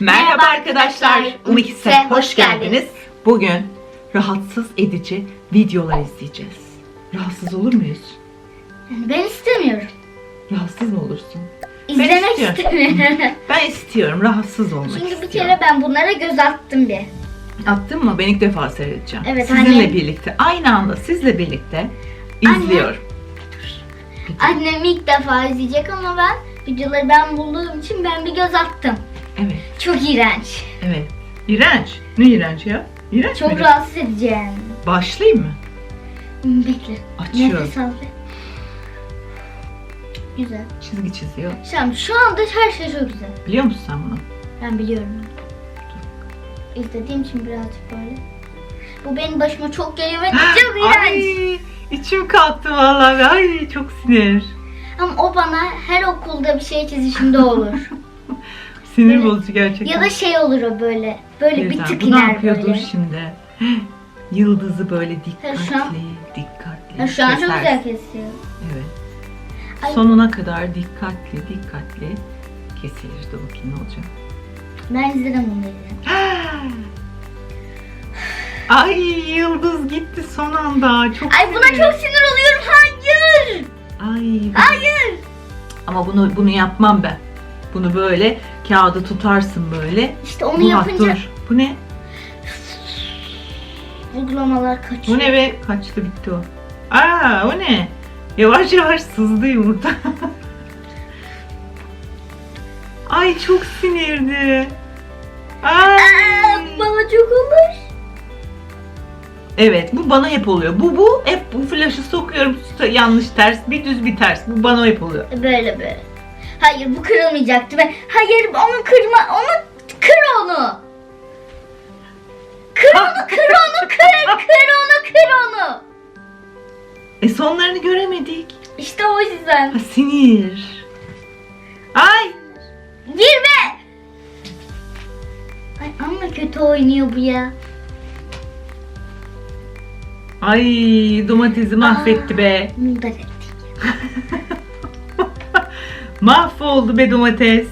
Merhaba arkadaşlar. Umikis'e hoş geldiniz. Bugün rahatsız edici videolar izleyeceğiz. Rahatsız olur muyuz? Ben istemiyorum. Rahatsız mı olursun? İzlemek istiyorum. istemiyorum. Ben istiyorum. Rahatsız olmak Çünkü bir istiyorum. kere ben bunlara göz attım bir. Attın mı? Ben ilk defa seyredeceğim. Evet, Sizinle annem- birlikte, aynı anda sizle birlikte Anne- izliyorum. Annem ilk defa izleyecek ama ben videoları ben bulduğum için ben bir göz attım. Evet, Çok iğrenç. evet. İğrenç. Ne iğrenç ya? İğrenç Çok mi? rahatsız edici yani. Başlayayım mı? Hmm, Bekle. Açıyorum. Nefes al. be. Güzel. Çizgi çiziyor. Şimdi şu anda her şey çok güzel. Biliyor musun sen bunu? Ben biliyorum. İzlediğim için birazcık böyle. Bu benim başıma çok geliyor ve çok iğrenç. Ay, içim kalktı vallahi. Ay çok sinir. Ama o bana her okulda bir şey çizişinde olur. Sinir Evet. bozucu gerçekten. ya da şey olur o böyle. Böyle bir tık Bu ne iner yapıyor böyle. dur şimdi? Yıldızı böyle dikkatli, şu an- dikkatli şu an çok kesersin. güzel kesiyor. Evet. Ay. Sonuna kadar dikkatli, dikkatli kesilir. Dur bakayım ne olacak. Ben izledim bunu izledim. Ay yıldız gitti son anda. Çok Ay buna sinir. çok sinir oluyorum. Hayır. Ay. Hayır. Ama bunu bunu yapmam ben. Bunu böyle kağıdı tutarsın böyle. İşte onu Bu- yapınca dur. Bu ne? uygulamalar kaçıyor. Bu ne be? Kaçtı bitti o. Aa o ne? Yavaş yavaş sızdı yumurta. Ay çok sinirdi. Ay. Aa, bana çok olur. Evet bu bana hep oluyor. Bu bu hep bu flaşı sokuyorum yanlış ters bir düz bir ters. Bu bana hep oluyor. Böyle böyle. Hayır bu kırılmayacaktı. Ben, hayır onu kırma. Onu kır onu. Kır onu, kır onu, kır, kır onu, kır onu. E sonlarını göremedik. İşte o yüzden. Ha sinir. Ay Girme. Ay amma kötü oynuyor bu ya. ay domatesi mahvetti be. Mundar ettik. Mahvoldu be domates.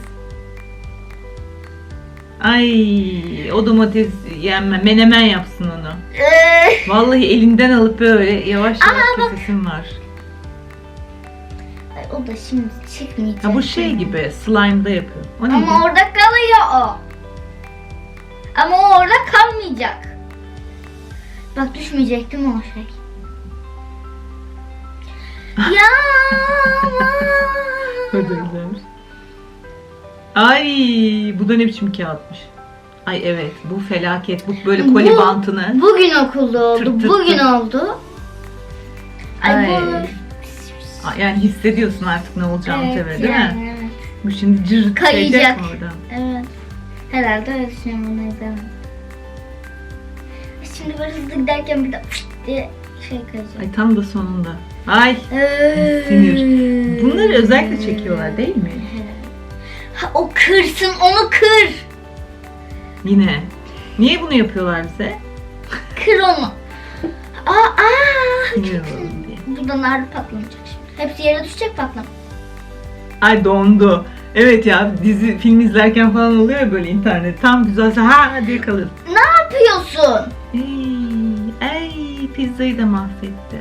Ay o domates yenme menemen yapsın onu. Ee, Vallahi elinden alıp böyle yavaş yavaş bak. kesesim var. Ay, o da şimdi çıkmayacak. Ha bu şey gibi slime'da yapıyor. O neydi? Ama orada kalıyor o. Ama o orada kalmayacak. Bak düşmeyecek değil mi o şey? ya da güzelmiş. Ay bu da ne biçim kağıtmış. Ay evet bu felaket. Bu böyle koli Bu- bantını. Bugün okulda oldu. Tırt tırt Bugün tırt. oldu. Ay, Ay. bu. Aa, Yani hissediyorsun artık ne olacağını Evet, tabii değil mi? Evet. Bu şimdi cırt Kayacak. kayacak mı oradan? evet. Herhalde öyle düşünüyorum bunu izlemem. Şimdi böyle hızlı giderken bir de diye şey kayacak. Ay tam da sonunda. Ay Ee, sinir. Bunları özellikle çekiyorlar değil mi? Ha, o kırsın onu kır. Yine. Niye bunu yapıyorlar bize? Kır onu. Aa, aa. Sinir olalım diye. Buradan ağrı patlamayacak şimdi. Hepsi yere düşecek patlama. Ay dondu. Evet ya dizi film izlerken falan oluyor ya böyle internet. Tam güzelse ha diye kalır. Ne yapıyorsun? Ey, ay pizzayı da mahvetti.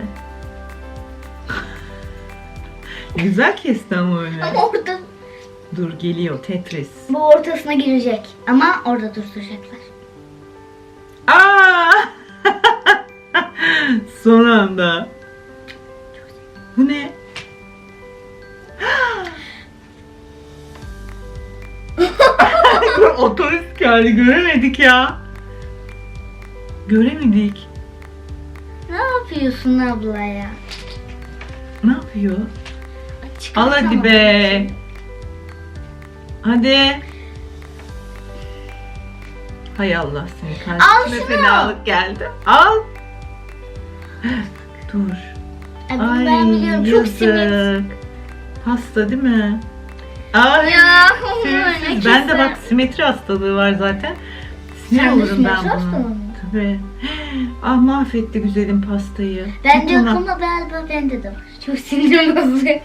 Güzel kesti ama öyle. Ama orada Dur geliyor Tetris. bu ortasına girecek. Ama orada durduracaklar. Aa! Son anda. Bu ne? Otobüs geldi göremedik ya. Göremedik. Ne yapıyorsun abla ya? Ne yapıyor? Ay, Al hadi be. Hadi. Hay Allah seni kalbime şunu. fenalık geldi. Al. Dur. Ay, bunu ben biliyorum. Çok simit. Hasta değil mi? Ay. Ya ne Ben de bak simetri hastalığı var zaten. Sinir Sen de olurum simetri ben hastalığı buna. mı? Tabii. Ah mahvetti güzelim pastayı. Ben de Tut yok onu. ama galiba bende de var. Çok sinirim bozuyor.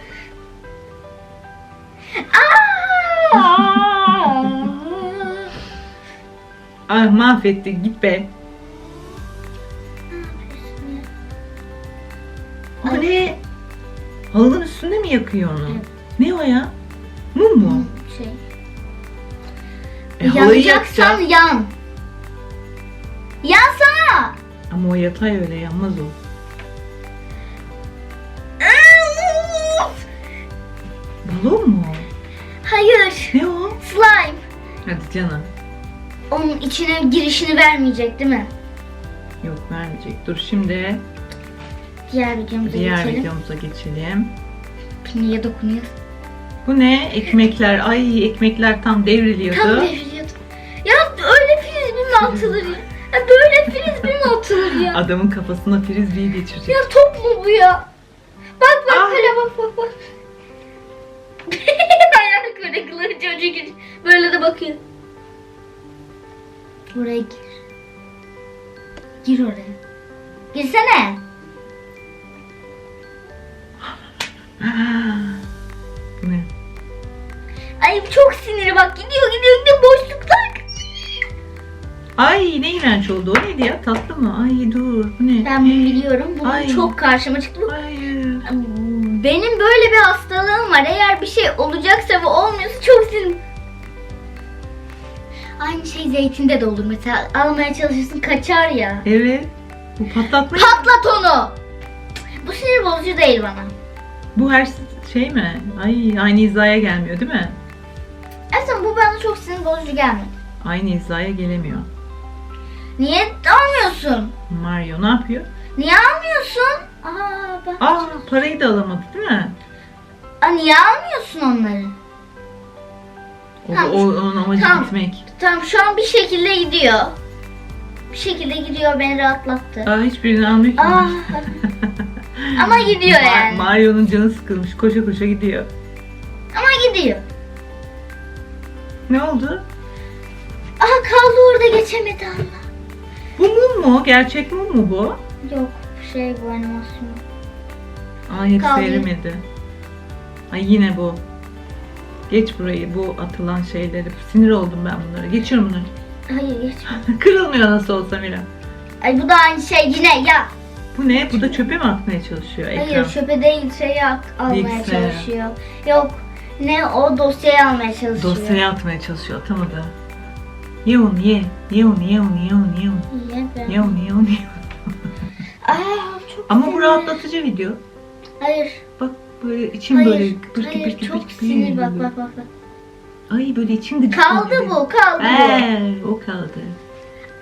Ah mahvetti git be. O ne? Halının üstünde mi yakıyor onu? Evet. Ne o ya? Mum mu? Şey. E, halıyı Yanacaksan yakacak. yan. Yansana. Ama o yatay öyle yanmaz o. Balon mu? o? Hadi canım. Onun içine girişini vermeyecek değil mi? Yok vermeyecek. Dur şimdi Diğer videomuza diğer geçelim. videomuza geçelim. Niye dokunuyoruz? Bu ne? Ekmekler. Ay ekmekler tam devriliyordu. Tam devriliyordu. Ya öyle frisbee mi atılır ya? ya böyle frisbee mi atılır ya? Adamın kafasına frisbee geçirecek. Ya top mu bu ya? Bak bak Aa. böyle bak bak bak. Hayal kırıklığı çocuk. Böyle de bakıyor. Oraya gir. Gir oraya. Girsene. Ne? Ay çok siniri bak gidiyor gidiyor gidiyor boşluklar. Ay ne iğrenç oldu. O neydi ya? Tatlı mı? Ay dur. Bu ne? Ben bunu biliyorum. Bunun Ay. çok karşıma çıktı. Bu Hayır. Benim böyle bir hastalığım var. Eğer bir şey olacaksa ve olmuyorsa çok sinir. Aynı şey zeytinde de olur mesela. Almaya çalışırsın kaçar ya. Evet. Bu patlatma. Patlat onu. Bu sinir bozucu değil bana. Bu her şey mi? Ay aynı hizaya gelmiyor değil mi? Aslında bu bana çok sinir bozucu gelmedi. Aynı hizaya gelemiyor. Niye almıyorsun? Mario ne yapıyor? Niye almıyorsun? Aa bak. Aa parayı da alamadı değil mi? Aa, niye almıyorsun onları? O, Tamam. o onun amacı Tamam. gitmek. Tamam şu an bir şekilde gidiyor. Bir şekilde gidiyor beni rahatlattı. Aa hiçbirini almıyor ki. Aa, ama gidiyor yani. Mario'nun canı sıkılmış. Koşa koşa gidiyor. Ama gidiyor. Ne oldu? Aha kaldı orada geçemedi Allah. Bu mum mu? Gerçek mum mu bu? Yok şey bu animasyon. Hepsi Kaldı. erimedi. Ay yine bu. Geç burayı bu atılan şeyleri. Sinir oldum ben bunlara. Geçiyorum bunları. Hayır geçme. Kırılmıyor nasıl olsa Mira. Ay bu da aynı şey yine ya. Bu ne? Bu da çöpe mi atmaya çalışıyor ekran? Hayır çöpe değil şeyi al- almaya Bilgisayara. çalışıyor. Yok ne o dosyayı almaya çalışıyor. Dosyaya atmaya çalışıyor. Atamadı. Ye onu ye. Ye onu ye onu ye onu ye onu. İyi be. Ye onu ye onu ye. Aa çok Ama bu sinir. rahatlatıcı video. Hayır. Bak böyle içim Hayır. böyle pırkı hayır pırkı çok pırkı sinir bak bak bak. bak. Ay böyle içim gıcık. Kaldı bu kaldı bu. Ee, o kaldı.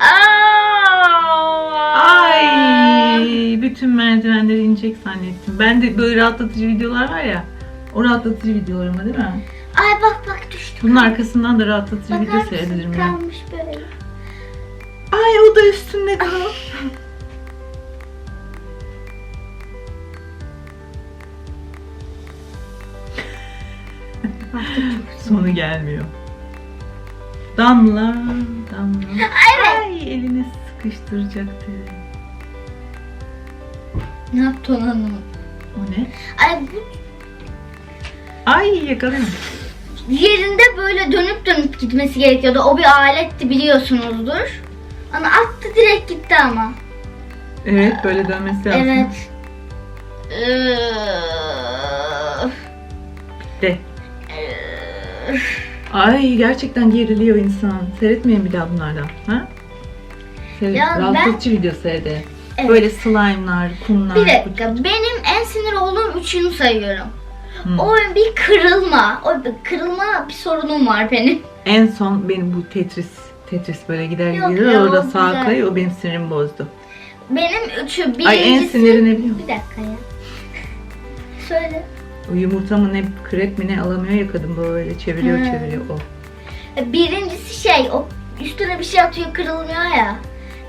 Aa! Ay bütün merdivenleri inecek zannettim. Ben de böyle rahatlatıcı videolar var ya. O rahatlatıcı videolarıma değil mi? Ay bak bak düştü. Bunun arkasından da rahatlatıcı Bakar video mısın? seyrederim ya. Kalmış böyle. Ay o da üstünde kal. Sonu gelmiyor. Damla, damla. Evet. Ay elini sıkıştıracaktı. Ne yaptı onu anlamadım. O ne? Ay bu Ay yakalayın. yerinde böyle dönüp dönüp gitmesi gerekiyordu. O bir aletti biliyorsunuzdur. Ama attı direkt gitti ama. Evet böyle dönmesi lazım. Evet. Ee, De. Ay gerçekten geriliyor insan. Seyretmeyin bir daha bunlardan. Ha? Seyret, Ya ben- rahatlatıcı video seyredin. Evet. Böyle slime'lar, kumlar. Bir dakika benim en sinir olduğum üçünü sayıyorum. Hı. O bir kırılma. O bir kırılma bir sorunum var benim. En son benim bu Tetris Tetris böyle gider Yok gider ya, orada o sağa güzel. kayıyor o benim sinirimi bozdu. Benim üçü birincisi... Ay en sinirini biliyor musun? Bir dakika ya. Söyle. O yumurta mı ne krep mi ne alamıyor ya kadın böyle çeviriyor Hı. çeviriyor o. Birincisi şey o üstüne bir şey atıyor kırılmıyor ya.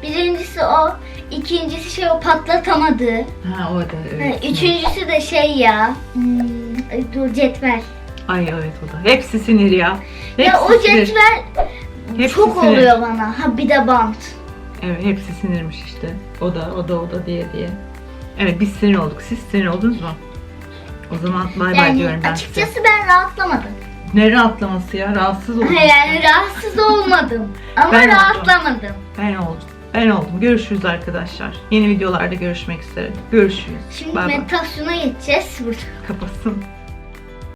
Birincisi o. ikincisi şey o patlatamadı. Ha o da evet. Üçüncüsü de şey ya. Hmm, ay, dur cetvel. Ay evet o da. Hepsi sinir ya. Hepsi ya o sinir. cetvel Hepsi çok sinir. oluyor bana. Ha bir de bant. Evet hepsi sinirmiş işte. O da o da o da diye diye. Evet biz sinir olduk. Siz sinir oldunuz mu? O zaman bay bay Yani diyorum ben açıkçası size. ben rahatlamadım. Ne rahatlaması ya? Rahatsız oldum. yani rahatsız olmadım. Ama Ben oldum. rahatlamadım. Ben oldum. Ben oldum. Görüşürüz arkadaşlar. Yeni videolarda görüşmek üzere. Görüşürüz. Şimdi bay. meditasyona geçeceğiz burada. Kapatsın.